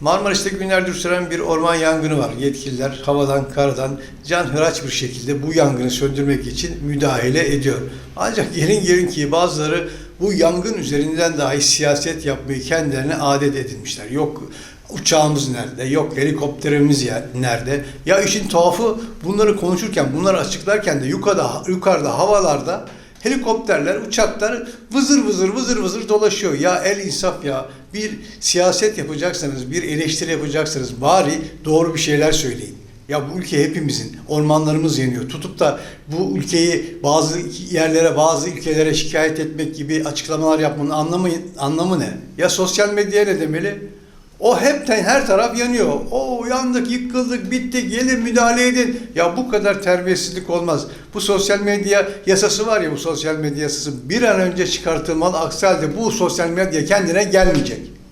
Marmaris'te günlerdir süren bir orman yangını var. Yetkililer havadan, karadan canhıraç bir şekilde bu yangını söndürmek için müdahale ediyor. Ancak gelin gelin ki bazıları bu yangın üzerinden dahi siyaset yapmayı kendilerine adet edinmişler. Yok uçağımız nerede, yok helikopterimiz ya- nerede? Ya işin tuhafı bunları konuşurken, bunları açıklarken de yukarıda, yukarıda havalarda Helikopterler, uçaklar vızır vızır vızır vızır dolaşıyor. Ya el insaf ya. Bir siyaset yapacaksanız, bir eleştiri yapacaksanız bari doğru bir şeyler söyleyin. Ya bu ülke hepimizin. Ormanlarımız yanıyor. Tutup da bu ülkeyi bazı yerlere, bazı ülkelere şikayet etmek gibi açıklamalar yapmanın anlamı, anlamı ne? Ya sosyal medyaya ne demeli? O hepten her taraf yanıyor. O yandık, yıkıldık, bitti, gelin müdahale edin. Ya bu kadar terbiyesizlik olmaz. Bu sosyal medya yasası var ya bu sosyal medya yasası bir an önce çıkartılmalı. Aksi halde bu sosyal medya kendine gelmeyecek.